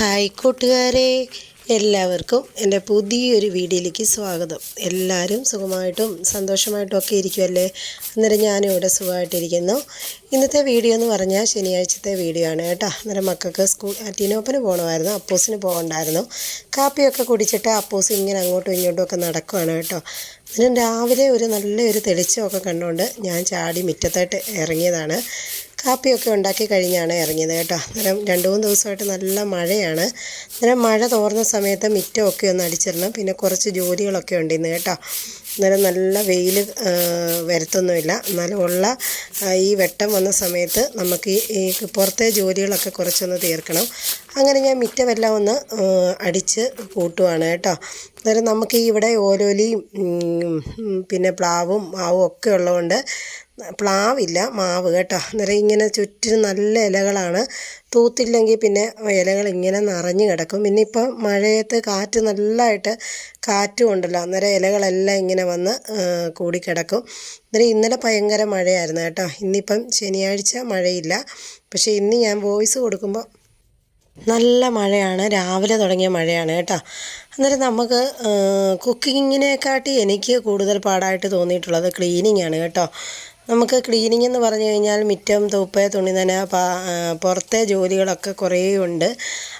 Hi കൂട്ടുകാരെ എല്ലാവർക്കും എന്റെ പുതിയൊരു വീഡിയോയിലേക്ക് സ്വാഗതം. എല്ലാവരും സുഖമായിട്ടും സന്തോഷമായിട്ടും ഒക്കെ ഇരിക്കുമല്ലേ അന്നേരം ഞാനും ഇവിടെ സുഖമായിട്ടിരിക്കുന്നു. ഇന്നത്തെ വീഡിയോ എന്ന് പറഞ്ഞാൽ ശനിയാഴ്ചത്തെ വീഡിയോ ആണ് കേട്ടോ. അന്നേരം മക്കൾക്ക് സ്കൂൾ ടീനോപ്പന് പോകണമായിരുന്നു അപ്പൂസിന് പോകണ്ടായിരുന്നു. കാപ്പിയൊക്കെ കുടിച്ചിട്ട് അപ്പൂസ് ഇങ്ങനെ അങ്ങോട്ടും ഇങ്ങോട്ടും ഒക്കെ നടക്കുവാണ് കേട്ടോ. അന്നേരം രാവിലെ ഒരു നല്ലൊരു തെളിച്ചമൊക്കെ കണ്ടുകൊണ്ട് ഞാൻ ചാടി മുറ്റത്തായിട്ട് ഇറങ്ങിയതാണ്. കാപ്പിയൊക്കെ ഉണ്ടാക്കി കഴിഞ്ഞാണ് ഇറങ്ങിയത് കേട്ടോ. അന്നേരം രണ്ട് മൂന്ന് ദിവസമായിട്ട് നല്ല മഴയാണ്. അന്നേരം മഴ തോർന്ന സമയത്ത് മിറ്റമൊക്കെ ഒന്ന് അടിച്ചിടണം. പിന്നെ കുറച്ച് ജോലികളൊക്കെ ഉണ്ട് ഇന്ന് കേട്ടോ. അന്നേരം നല്ല വെയിൽ വരത്തൊന്നുമില്ല. എന്നാലും ഉള്ള ഈ വെട്ടം വന്ന സമയത്ത് നമുക്ക് ഈ പുറത്തെ ജോലികളൊക്കെ കുറച്ചൊന്ന് തീർക്കണം. അങ്ങനെ ഞാൻ മിറ്റമെല്ലാം ഒന്ന് അടിച്ച് കൂട്ടുവാണ് കേട്ടോ. അന്നേരം നമുക്ക് ഇവിടെ ഓലോലിയും പിന്നെ പ്ലാവും മാവും ഒക്കെ ഉള്ളതുകൊണ്ട് പ്ലാവില്ല മാവ് കേട്ടോ. അന്നേരം ഇങ്ങനെ ചുറ്റിനും നല്ല ഇലകളാണ്. തൂത്തില്ലെങ്കിൽ പിന്നെ ഇലകൾ ഇങ്ങനെ നിറഞ്ഞു കിടക്കും. പിന്നെ ഇപ്പം മഴയത്ത് കാറ്റ് നല്ലതായിട്ട് കാറ്റും ഉണ്ടല്ലോ. അന്നേരം ഇലകളെല്ലാം ഇങ്ങനെ വന്ന് കൂടിക്കിടക്കും. അന്നേരം ഇന്നലെ ഭയങ്കര മഴയായിരുന്നു കേട്ടോ. ഇന്നിപ്പം ശനിയാഴ്ച മഴയില്ല. പക്ഷേ ഇന്ന് ഞാൻ വോയിസ് കൊടുക്കുമ്പോൾ നല്ല മഴയാണ്. രാവിലെ തുടങ്ങിയ മഴയാണ് കേട്ടോ. അന്നേരം നമുക്ക് കുക്കിങ്ങിനെക്കാട്ടി എനിക്ക് കൂടുതൽ പാടായിട്ട് തോന്നിയിട്ടുള്ളത് ക്ലീനിങ്ങാണ് കേട്ടോ. നമുക്ക് ക്ലീനിങ് എന്ന് പറഞ്ഞു കഴിഞ്ഞാൽ മിറ്റം തൂപ്പ് തുണി നന പാ പുറത്തെ ജോലികളൊക്കെ കുറേ ഉണ്ട്.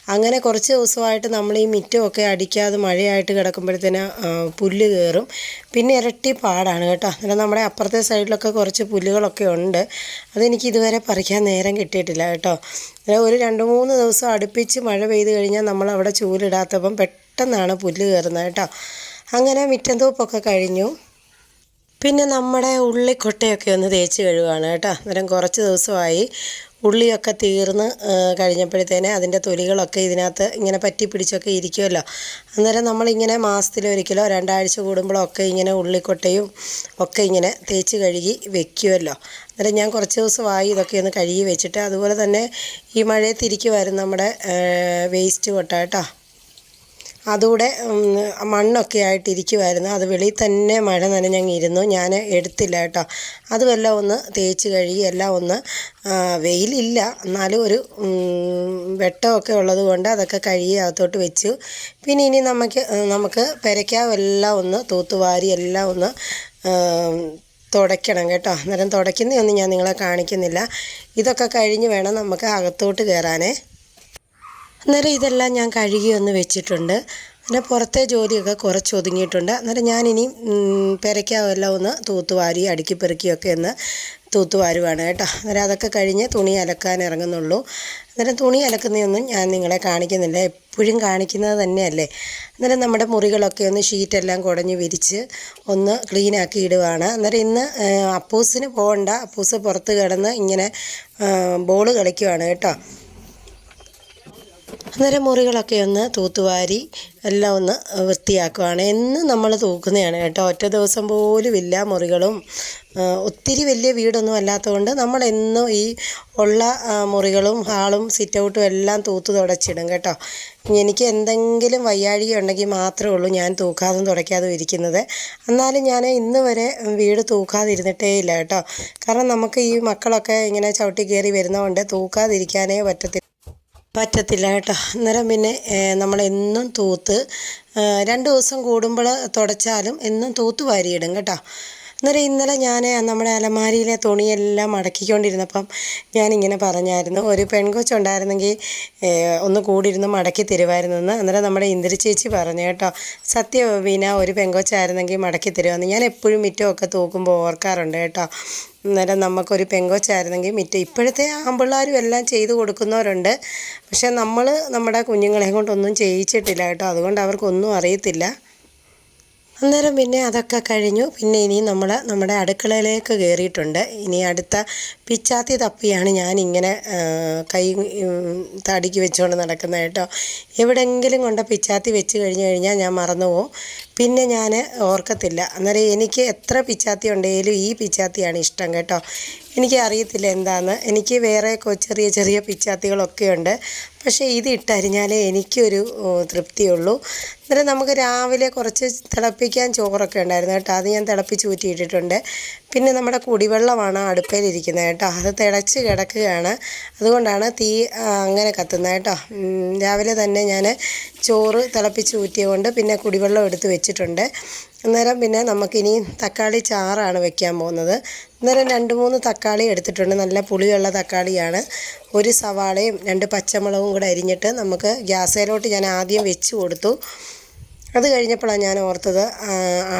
അങ്ങനെ കുറച്ച് ദിവസമായിട്ട് നമ്മൾ ഈ മിറ്റമൊക്കെ അടിക്കാതെ മഴയായിട്ട് കിടക്കുമ്പോഴത്തേന് പുല്ല് കയറും. പിന്നെ ഇരട്ടി പാടാണ് കേട്ടോ. അന്നേരം നമ്മുടെ അപ്പുറത്തെ സൈഡിലൊക്കെ കുറച്ച് പുല്ലുകളൊക്കെ ഉണ്ട്. അതെനിക്ക് ഇതുവരെ പറിക്കാൻ നേരം കിട്ടിയിട്ടില്ല കേട്ടോ. ഒരു രണ്ട് മൂന്ന് ദിവസം അടുപ്പിച്ച് മഴ പെയ്ത് കഴിഞ്ഞാൽ നമ്മൾ അവിടെ ചൂലിടാത്തപ്പം പെട്ടെന്നാണ് പുല്ല് കയറുന്നത് കേട്ടോ. അങ്ങനെ മിറ്റം തൂപ്പൊക്കെ കഴിഞ്ഞു. പിന്നെ നമ്മുടെ ഉള്ളിക്കൊട്ടയൊക്കെ ഒന്ന് തേച്ച് കഴുകുകയാണ് കേട്ടോ. അന്നേരം കുറച്ച് ദിവസമായി ഉള്ളിയൊക്കെ തീർന്ന് കഴിഞ്ഞപ്പോഴത്തേന് അതിന്റെ തൊലികളൊക്കെ ഇതിനകത്ത് ഇങ്ങനെ പറ്റി പിടിച്ചൊക്കെ ഇരിക്കുമല്ലോ അന്നേരം നമ്മളിങ്ങനെ മാസത്തിലൊരിക്കലോ രണ്ടാഴ്ച കൂടുമ്പോഴോ ഒക്കെ ഇങ്ങനെ ഉള്ളിക്കൊട്ടയും ഒക്കെ ഇങ്ങനെ തേച്ച് കഴുകി വെക്കുമല്ലോ അന്നേരം ഞാൻ കുറച്ച് ദിവസമായി ഇതൊക്കെ ഒന്ന് കഴുകി വെച്ചിട്ട് അതുപോലെ തന്നെ ഈ മഴയത്തിരിക്കുമായിരുന്നു നമ്മുടെ വേസ്റ്റ് കൊട്ട കേട്ടോ. അതുകൂടെ മണ്ണൊക്കെ ആയിട്ടിരിക്കുമായിരുന്നു അത് വെളിയിൽ തന്നെ മഴ നനഞ്ഞങ്ങ് ഇരുന്നു ഞാൻ എടുത്തില്ല കേട്ടോ. അതുമെല്ലാം ഒന്ന് തേച്ച് കഴുകി എല്ലാം ഒന്ന് വെയിലില്ല. എന്നാലും ഒരു വെട്ടമൊക്കെ ഉള്ളത് കൊണ്ട് അതൊക്കെ കഴുകി അകത്തോട്ട് വെച്ചു. പിന്നെ ഇനി നമുക്ക് നമുക്ക് പെരയ്ക്കാവെല്ലാം ഒന്ന് തൂത്തുവാരി എല്ലാം ഒന്ന് തുടയ്ക്കണം കേട്ടോ. അന്നേരം തുടയ്ക്കുന്നതൊന്നും ഞാൻ നിങ്ങളെ കാണിക്കുന്നില്ല. ഇതൊക്കെ കഴിഞ്ഞ് വേണം നമുക്ക് അകത്തോട്ട് കയറാനേ. അന്നേരം ഇതെല്ലാം ഞാൻ കഴുകി ഒന്ന് വെച്ചിട്ടുണ്ട്. പിന്നെ പുറത്തെ ജോലിയൊക്കെ കുറച്ച് ഒതുങ്ങിയിട്ടുണ്ട്. അന്നേരം ഞാനിനി പെരയ്ക്കാവെല്ലാം ഒന്ന് തൂത്തുവാരി അടുക്കി പെറുക്കിയൊക്കെ ഒന്ന് തൂത്തുവാരുവാണ് കേട്ടോ. അന്നേരം അതൊക്കെ കഴിഞ്ഞ് തുണി അലക്കാൻ ഇറങ്ങുന്നുള്ളൂ. അന്നേരം തുണി അലക്കുന്നതൊന്നും ഞാൻ നിങ്ങളെ കാണിക്കുന്നില്ല. എപ്പോഴും കാണിക്കുന്നത് തന്നെയല്ലേ. അന്നേരം നമ്മുടെ മുറികളൊക്കെ ഒന്ന് ഷീറ്റെല്ലാം കുടഞ്ഞ് വിരിച്ച് ഒന്ന് ക്ലീനാക്കി ഇടുവാണ്. അന്നേരം ഇന്ന് അപ്പൂസിന് പോകണ്ട അപ്പൂസ് പുറത്ത് കിടന്ന് ഇങ്ങനെ ബോൾ കളിക്കുവാണ് കേട്ടോ. അന്നേരം മുറികളൊക്കെ ഒന്ന് തൂത്തുവാരി എല്ലാം ഒന്ന് വൃത്തിയാക്കുവാണ്. എന്നും നമ്മൾ തൂക്കുന്നതാണ് കേട്ടോ. ഒറ്റ ദിവസം പോലും ഇല്ല മുറികളും ഒത്തിരി വലിയ വീടൊന്നും അല്ലാത്തതുകൊണ്ട് നമ്മളെന്നും ഈ ഉള്ള മുറികളും ഹാളും സിറ്റൗട്ടും എല്ലാം തൂത്ത് തുടച്ചിടും കേട്ടോ. എനിക്ക് എന്തെങ്കിലും വയ്യാഴിക ഉണ്ടെങ്കിൽ മാത്രമേ ഉള്ളൂ ഞാൻ തൂക്കാതും തുടയ്ക്കാതും ഇരിക്കുന്നത്. എന്നാലും ഞാൻ ഇന്ന് വരെ വീട് തൂക്കാതിരുന്നിട്ടേ ഇല്ല കേട്ടോ. കാരണം നമുക്ക് ഈ മക്കളൊക്കെ ഇങ്ങനെ ചവിട്ടി കയറി വരുന്നതുകൊണ്ട് തൂക്കാതിരിക്കാനേ പറ്റത്തില്ല. പറ്റത്തില്ല കേട്ടോ. അന്നേരം പിന്നെ നമ്മളെന്നും തൂത്ത് രണ്ട് ദിവസം കൂടുമ്പോൾ തുടച്ചാലും എന്നും തൂത്ത് വാരിയിടും കേട്ടോ. അന്നേരം ഇന്നലെ ഞാൻ നമ്മുടെ അലമാരിയിലെ തുണിയെല്ലാം മടക്കിക്കൊണ്ടിരുന്നപ്പം ഞാനിങ്ങനെ പറഞ്ഞായിരുന്നു ഒരു പെൺകൊച്ചുണ്ടായിരുന്നെങ്കിൽ ഒന്ന് കൂടിയിരുന്ന് മടക്കി തരുമായിരുന്നെന്ന് അന്നേരം നമ്മുടെ ഇന്ദിര ചേച്ചി പറഞ്ഞു കേട്ടോ സത്യം വീണ ഒരു പെൺകൊച്ചായിരുന്നെങ്കിൽ മടക്കി തരുമെന്ന് ഞാൻ എപ്പോഴും മിറ്റമൊക്കെ തൂക്കുമ്പോൾ ഓർക്കാറുണ്ട് കേട്ടോ. അന്നേരം നമുക്കൊരു പെങ്കൊച്ചായിരുന്നെങ്കിൽ മിറ്റം ഇപ്പോഴത്തെ ആമ്പിള്ളാരും എല്ലാം ചെയ്തു കൊടുക്കുന്നവരുണ്ട്. പക്ഷേ നമ്മൾ നമ്മുടെ കുഞ്ഞുങ്ങളെ കൊണ്ടൊന്നും ചെയ്യിച്ചിട്ടില്ല കേട്ടോ അതുകൊണ്ട് അവർക്കൊന്നും അറിയത്തില്ല. അന്നേരം പിന്നെ അതൊക്കെ കഴിഞ്ഞു. പിന്നെ ഇനി നമ്മൾ നമ്മുടെ അടുക്കളയിലേക്ക് കയറിയിട്ടുണ്ട് ഇനി അടുത്ത പിച്ചാത്തി തപ്പിയാണ് ഞാനിങ്ങനെ കൈ തടിക്ക് വെച്ചുകൊണ്ട് നടക്കുന്നത് കേട്ടോ. എവിടെയെങ്കിലും കൊണ്ട് പിച്ചാത്തി വെച്ച് കഴിഞ്ഞ് കഴിഞ്ഞാൽ ഞാൻ മറന്നു പോകും പിന്നെ ഞാൻ ഓർക്കത്തില്ല. അന്നേരം എനിക്ക് എത്ര പിച്ചാത്തി ഉണ്ടെങ്കിലും ഈ പിച്ചാത്തിയാണ് ഇഷ്ടം കേട്ടോ. എനിക്ക് അറിയത്തില്ല എന്താന്ന്. എനിക്ക് വേറെ ചെറിയ ചെറിയ പിച്ചാത്തികളൊക്കെ ഉണ്ട്. പക്ഷേ ഇത് ഇട്ടരിഞ്ഞാലേ എനിക്കൊരു തൃപ്തിയുള്ളൂ. അന്നേരം നമുക്ക് രാവിലെ കുറച്ച് തിളപ്പിക്കാൻ ചോറൊക്കെ ഉണ്ടായിരുന്നു കേട്ടോ. അത് ഞാൻ തിളപ്പിച്ച് ഊറ്റിയിട്ടിട്ടുണ്ട്. പിന്നെ നമ്മുടെ കുടിവെള്ളമാണ് അടുപ്പയിലിരിക്കുന്നത് കേട്ടോ. അത് തിളച്ച് കിടക്കുകയാണ്. അതുകൊണ്ടാണ് തീ അങ്ങനെ കത്തുന്നത് കേട്ടോ. രാവിലെ തന്നെ ഞാൻ ചോറ് തിളപ്പിച്ച് ഊറ്റിയതുകൊണ്ട് പിന്നെ കുടിവെള്ളം എടുത്ത് വെച്ചിട്ടുണ്ട്. അന്നേരം പിന്നെ നമുക്കിനി തക്കാളി ചാറാണ് വെക്കാൻ പോകുന്നത്. അന്നേരം രണ്ട് മൂന്ന് തക്കാളി എടുത്തിട്ടുണ്ട്. നല്ല പുളിയുള്ള തക്കാളിയാണ്. ഒരു സവാളയും രണ്ട് പച്ചമുളകും കൂടെ അരിഞ്ഞിട്ട് നമുക്ക് ഗ്യാസേലോട്ട് ഞാൻ ആദ്യം വെച്ച് കൊടുത്തു. അത് കഴിഞ്ഞപ്പോഴാണ് ഞാൻ ഓർത്തത്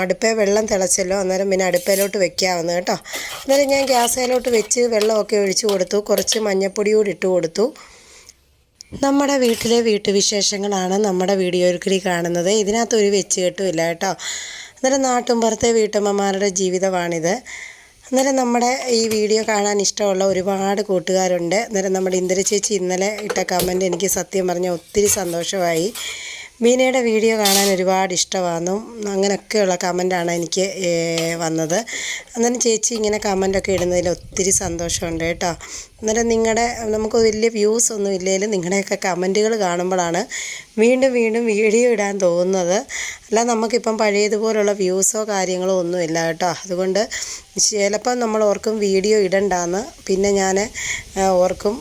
അടുപ്പേ വെള്ളം തിളച്ചല്ലോ അന്നേരം പിന്നെ അടുപ്പയിലോട്ട് വെക്കാമെന്ന് കേട്ടോ. അന്നേരം ഞാൻ ഗ്യാസയിലോട്ട് വെച്ച് വെള്ളമൊക്കെ ഒഴിച്ചു കൊടുത്തു കുറച്ച് മഞ്ഞപ്പൊടി കൂടി ഇട്ട് കൊടുത്തു. നമ്മുടെ വീട്ടിലെ വീട്ടുവിശേഷങ്ങളാണ് നമ്മുടെ വീഡിയോയിൽ കാണുന്നത്. ഇതിനകത്ത് ഒരു വെച്ച് കെട്ടുമില്ല കേട്ടോ. അന്നേരം നാട്ടുമ്പുറത്തെ വീട്ടമ്മമാരുടെ ജീവിതമാണിത്. അന്നേരം നമ്മുടെ ഈ വീഡിയോ കാണാൻ ഇഷ്ടമുള്ള ഒരുപാട് കൂട്ടുകാരുണ്ട്. അന്നേരം നമ്മുടെ ഇന്ദിര ചേച്ചി ഇന്നലെ ഇട്ട കമന്റ് എനിക്ക് സത്യം പറഞ്ഞാൽ ഒത്തിരി സന്തോഷമായി. മീനയുടെ വീഡിയോ കാണാൻ ഒരുപാട് ഇഷ്ടമാണെന്നും അങ്ങനെയൊക്കെയുള്ള കമന്റാണ് എനിക്ക് വന്നത്. അന്നേരം ചേച്ചി ഇങ്ങനെ കമന്റൊക്കെ ഇടുന്നതിൽ ഒത്തിരി സന്തോഷമുണ്ട് കേട്ടോ. അന്നേരം നിങ്ങളുടെ നമുക്ക് വലിയ വ്യൂസ് ഒന്നും ഇല്ലെങ്കിലും നിങ്ങളുടെയൊക്കെ കമന്റുകൾ കാണുമ്പോഴാണ് വീണ്ടും വീണ്ടും വീഡിയോ ഇടാൻ തോന്നുന്നത്. അല്ല നമുക്കിപ്പം പഴയതുപോലുള്ള വ്യൂസോ കാര്യങ്ങളോ ഒന്നുമില്ല കേട്ടോ. അതുകൊണ്ട് ചിലപ്പം നമ്മൾ ഓർക്കും വീഡിയോ ഇടണ്ടാന്ന്. പിന്നെ ഞാൻ ഓർക്കും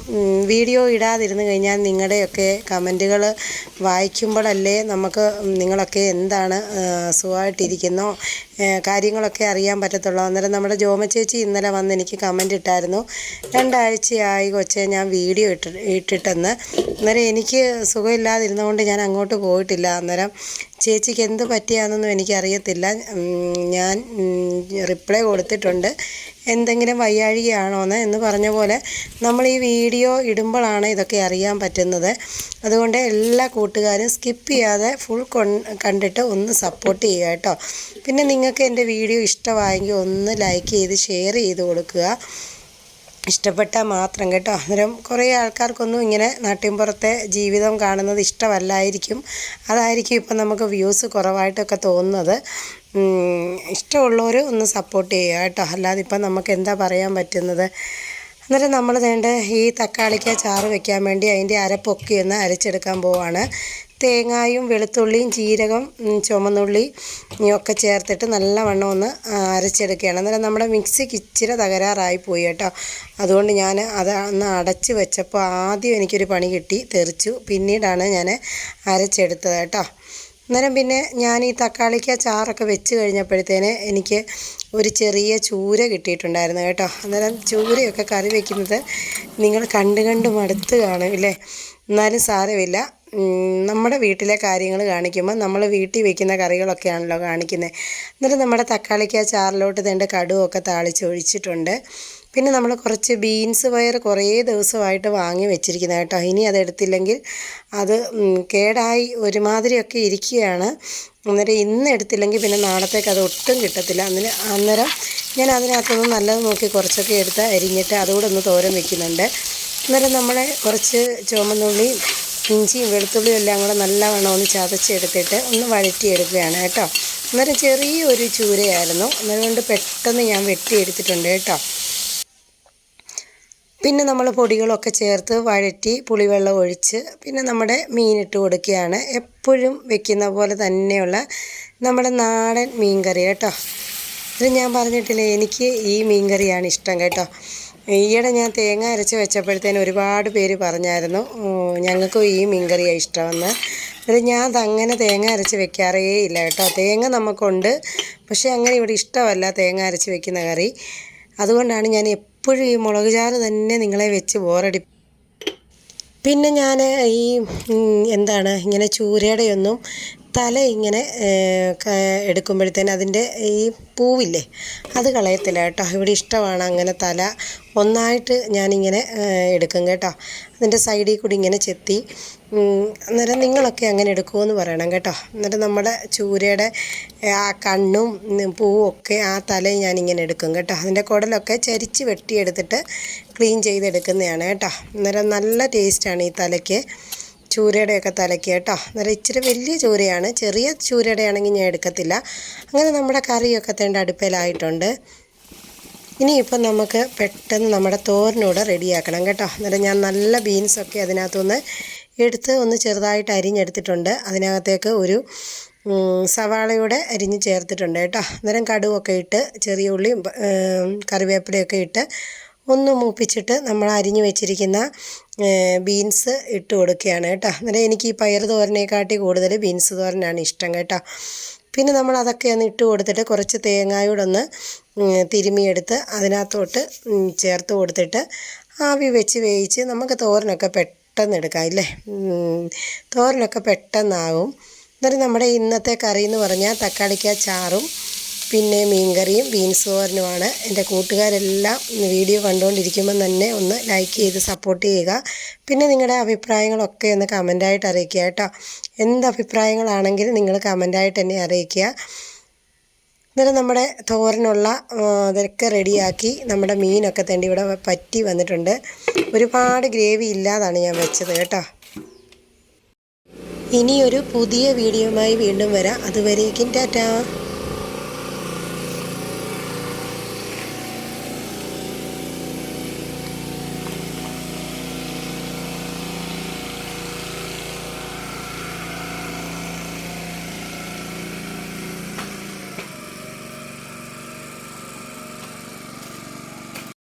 വീഡിയോ ഇടാതിരുന്നു കഴിഞ്ഞാൽ നിങ്ങളുടെയൊക്കെ കമന്റുകൾ വായിക്കുമ്പോഴല്ലേ നമുക്ക് നിങ്ങളൊക്കെ എന്താണ് സുഖമായിട്ടിരിക്കുന്നോ? കാര്യങ്ങളൊക്കെ അറിയാൻ പറ്റത്തുള്ളൂ. അന്നേരം നമ്മുടെ ജോമ ചേച്ചി ഇന്നലെ വന്ന് എനിക്ക് കമന്റ് ഇട്ടായിരുന്നു. രണ്ടാഴ്ചയായി കൊച്ചെ ഞാൻ വീഡിയോ ഇട്ട് ഇട്ടിട്ടെന്ന്. അന്നേരം എനിക്ക് സുഖമില്ലാതിരുന്നതുകൊണ്ട് ഞാൻ അങ്ങോട്ട് പോയിട്ടില്ല. അന്നേരം ചേച്ചിക്ക് എന്ത് പറ്റിയാണെന്നൊന്നും എനിക്കറിയത്തില്ല. ഞാൻ റിപ്ലൈ കൊടുത്തിട്ടുണ്ട്. എന്തെങ്കിലും വയ്യാഴികയാണോന്ന് എന്ന് പറഞ്ഞ പോലെ നമ്മൾ ഈ വീഡിയോ ഇടുമ്പോഴാണ് ഇതൊക്കെ അറിയാൻ പറ്റുന്നത്. അതുകൊണ്ട് എല്ലാ കൂട്ടുകാരും സ്കിപ്പ് ചെയ്യാതെ ഫുൾ കണ്ടിട്ട് ഒന്ന് സപ്പോർട്ട് ചെയ്യുക കേട്ടോ. പിന്നെ നിങ്ങൾക്ക് എന്റെ വീഡിയോ ഇഷ്ടമായെങ്കിൽ ഒന്ന് ലൈക്ക് ചെയ്ത് ഷെയർ ചെയ്ത് കൊടുക്കുക. ഇഷ്ടപ്പെട്ടാൽ മാത്രം കേട്ടോ. അന്നേരം കുറേ ആൾക്കാർക്കൊന്നും ഇങ്ങനെ നാട്ടിൻപുറത്തെ ജീവിതം കാണുന്നത് ഇഷ്ടമല്ലായിരിക്കും. അതായിരിക്കും ഇപ്പം നമുക്ക് വ്യൂസ് കുറവായിട്ടൊക്കെ തോന്നുന്നത്. ഇഷ്ടമുള്ളവർ ഒന്ന് സപ്പോർട്ട് ചെയ്യുക കേട്ടോ. അല്ലാതെ ഇപ്പം നമുക്ക് എന്താ പറയാൻ പറ്റുന്നത്? അന്നേരം നമ്മൾ വേണ്ട ഈ തക്കാളിക്ക് ചാറ് വെക്കാൻ വേണ്ടി അതിന്റെ അരപ്പൊക്കെ ഒന്ന് അരച്ചെടുക്കാൻ പോവാണ്. തേങ്ങായും വെളുത്തുള്ളിയും ജീരകം ചുമന്നുള്ളി ഒക്കെ ചേർത്തിട്ട് നല്ലവണ്ണം ഒന്ന് അരച്ചെടുക്കുകയാണ്. അന്നേരം നമ്മുടെ മിക്സിക്ക് ഇച്ചിരി തകരാറായി പോയി കേട്ടോ. അതുകൊണ്ട് ഞാൻ അത് അന്ന് അടച്ച് വെച്ചപ്പോൾ ആദ്യം എനിക്കൊരു പണി കിട്ടി തെറിച്ചു. പിന്നീടാണ് ഞാൻ അരച്ചെടുത്തത് കേട്ടോ. അന്നേരം പിന്നെ ഞാൻ ഈ തക്കാളിക്ക ചാറൊക്കെ വെച്ച് കഴിഞ്ഞപ്പോഴത്തേന് എനിക്ക് ഒരു ചെറിയ ചൂര കിട്ടിയിട്ടുണ്ടായിരുന്നു കേട്ടോ. അന്നേരം ചൂരയൊക്കെ കറി വയ്ക്കുന്നത് നിങ്ങൾ കണ്ട് കണ്ട് മടുത്ത് കാണും ഇല്ലേ? എന്നാലും സാരമില്ല. നമ്മുടെ വീട്ടിലെ കാര്യങ്ങൾ കാണിക്കുമ്പോൾ നമ്മൾ വീട്ടിൽ വെക്കുന്ന കറികളൊക്കെയാണല്ലോ കാണിക്കുന്നത് എന്നിട്ട് നമ്മുടെ തക്കാളിക്ക ചാറിലോട്ട് തേണ്ട കടുവൊക്കെ താളിച്ചൊഴിച്ചിട്ടുണ്ട്. പിന്നെ നമ്മൾ കുറച്ച് ബീൻസ് വയർ കുറേ ദിവസമായിട്ട് വാങ്ങി വെച്ചിരിക്കുന്നത് കേട്ടോ. ഇനി അതെടുത്തില്ലെങ്കിൽ അത് കേടായി ഒരുമാതിരിയൊക്കെ ഇരിക്കുകയാണ്. അന്നേരം ഇന്ന് എടുത്തില്ലെങ്കിൽ പിന്നെ നാളത്തേക്ക് അത് ഒട്ടും കിട്ടത്തില്ല. അന്നേരം അന്നേരം ഞാൻ അതിനകത്തുനിന്ന് നല്ലത് നോക്കി കുറച്ചൊക്കെ എടുത്ത് അരിഞ്ഞിട്ട് അതുകൂടെ ഒന്ന് തോരം വെക്കുന്നുണ്ട്. അന്നേരം നമ്മളെ കുറച്ച് ചുവന്നുള്ളിയും ഇഞ്ചിയും വെളുത്തുള്ളിയും എല്ലാം കൂടെ നല്ലവണ്ണം ഒന്ന് ചതച്ചെടുത്തിട്ട് ഒന്ന് വഴറ്റിയെടുക്കുകയാണ് കേട്ടോ. അന്നേരം ചെറിയൊരു ചൂരയായിരുന്നു. അന്നേരം കൊണ്ട് പെട്ടെന്ന് ഞാൻ വെട്ടിയെടുത്തിട്ടുണ്ട് കേട്ടോ. പിന്നെ നമ്മൾ പൊടികളൊക്കെ ചേർത്ത് വഴറ്റി പുളിവെള്ളം ഒഴിച്ച് പിന്നെ നമ്മുടെ മീനിട്ട് കൊടുക്കുകയാണ്. എപ്പോഴും വെക്കുന്ന പോലെ തന്നെയുള്ള നമ്മുടെ നാടൻ മീൻ കറി കേട്ടോ. ഇത് ഞാൻ പറഞ്ഞിട്ടില്ലേ എനിക്ക് ഈ മീൻ കറിയാണ് ഇഷ്ടം കേട്ടോ. ഈയിടെ ഞാൻ തേങ്ങ അരച്ച് വെച്ചപ്പോഴത്തേന് ഒരുപാട് പേര് പറഞ്ഞായിരുന്നു ഞങ്ങൾക്കും ഈ മീൻകറിയാണ് ഇഷ്ടമെന്ന്. അത് ഞാൻ അങ്ങനെ തേങ്ങ അരച്ച് വെക്കാറേ ഇല്ല കേട്ടോ. തേങ്ങ നമുക്കുണ്ട് പക്ഷേ അങ്ങനെ ഇവിടെ ഇഷ്ടമല്ല തേങ്ങ അരച്ച് വെക്കുന്ന കറി. അതുകൊണ്ടാണ് ഞാൻ എപ്പോഴും ഈ മുളക് ചാറ് തന്നെ നിങ്ങളെ വെച്ച് ബോറടി. പിന്നെ ഞാൻ ഈ എന്താണ് ഇങ്ങനെ ചൂരയുടെയൊന്നും തല ഇങ്ങനെ എടുക്കുമ്പോഴത്തേന് അതിന്റെ ഈ പൂവില്ലേ അത് കളയത്തില്ല കേട്ടോ. ഇവിടെ ഇഷ്ടമാണ് അങ്ങനെ തല ഒന്നായിട്ട് ഞാനിങ്ങനെ എടുക്കും കേട്ടോ. അതിന്റെ സൈഡിൽ കൂടി ഇങ്ങനെ ചെത്തി അന്നേരം നിങ്ങളൊക്കെ അങ്ങനെ എടുക്കുമെന്ന് പറയണം കേട്ടോ. എന്നിട്ട് നമ്മുടെ ചൂരയുടെ ആ കണ്ണും പൂവും ഒക്കെ ആ തലയും ഞാനിങ്ങനെ എടുക്കും കേട്ടോ. അതിന്റെ കുടലൊക്കെ ചരിച്ച് വെട്ടിയെടുത്തിട്ട് ക്ലീൻ ചെയ്തെടുക്കുന്നതാണ് കേട്ടോ. അന്നേരം നല്ല ടേസ്റ്റാണ് ഈ തലയ്ക്ക്. ചൂരയുടെയൊക്കെ തലയ്ക്ക് കേട്ടോ. അന്നേരം ഇച്ചിരി വലിയ ചൂരയാണ്. ചെറിയ ചൂരയുടെ ആണെങ്കിൽ ഞാൻ എടുക്കത്തില്ല. അങ്ങനെ നമ്മുടെ കറിയൊക്കെ തേണ്ട അടുപ്പിലായിട്ടുണ്ട്. ഇനിയിപ്പം നമുക്ക് പെട്ടെന്ന് നമ്മുടെ തോരനൂടെ റെഡിയാക്കണം കേട്ടോ. അന്നേരം ഞാൻ നല്ല ബീൻസൊക്കെ അതിനകത്തുനിന്ന് എടുത്ത് ഒന്ന് ചെറുതായിട്ട് അരിഞ്ഞെടുത്തിട്ടുണ്ട്. അതിനകത്തേക്ക് ഒരു സവാളയുടെ അരിഞ്ഞ് ചേർത്തിട്ടുണ്ട് കേട്ടോ. അന്നേരം കടുവൊക്കെ ഇട്ട് ചെറിയ ഉള്ളിയും കറിവേപ്പിലയൊക്കെ ഇട്ട് ഒന്ന് മൂപ്പിച്ചിട്ട് നമ്മൾ അരിഞ്ഞു വെച്ചിരിക്കുന്ന ബീൻസ് ഇട്ട് കൊടുക്കുകയാണ് കേട്ടോ. അന്നേരം എനിക്ക് ഈ പയർ തോരനെക്കാട്ടി കൂടുതൽ ബീൻസ് തോരനാണ് ഇഷ്ടം കേട്ടോ. പിന്നെ നമ്മൾ അതൊക്കെ ഒന്ന് ഇട്ട് കൊടുത്തിട്ട് കുറച്ച് തേങ്ങായോടൊന്ന് തിരുമിയെടുത്ത് അതിനകത്തോട്ട് ചേർത്ത് കൊടുത്തിട്ട് ആവി വെച്ച് വേവിച്ച് നമുക്ക് തോരനൊക്കെ പെട്ടെന്ന് എടുക്കാം ഇല്ലേ തോരനൊക്കെ പെട്ടെന്നാവും. എന്നിട്ട് നമ്മുടെ ഇന്നത്തെ കറി എന്ന് പറഞ്ഞാൽ തക്കാളിക്ക ചാറും പിന്നെ മീൻകറിയും ബീൻസ് തോരനുമാണ്. എന്റെ കൂട്ടുകാരെല്ലാം വീഡിയോ കണ്ടുകൊണ്ടിരിക്കുമ്പോൾ തന്നെ ഒന്ന് ലൈക്ക് ചെയ്ത് സപ്പോർട്ട് ചെയ്യുക. പിന്നെ നിങ്ങളുടെ അഭിപ്രായങ്ങളൊക്കെ ഒന്ന് കമന്റായിട്ട് അറിയിക്കുക കേട്ടോ. എന്ത് അഭിപ്രായങ്ങളാണെങ്കിലും നിങ്ങൾ കമന്റായിട്ട് എന്നെ അറിയിക്കുക. അന്നേരം നമ്മുടെ തോരനുള്ള ഇതൊക്കെ റെഡിയാക്കി നമ്മുടെ മീനൊക്കെ തേണ്ടി ഇവിടെ പറ്റി വന്നിട്ടുണ്ട്. ഒരുപാട് ഗ്രേവി ഇല്ലാതാണ് ഞാൻ വെച്ചത് കേട്ടോ. ഇനിയൊരു പുതിയ വീഡിയോയുമായി വീണ്ടും വരാം. അതുവരേക്കും ടാറ്റാ.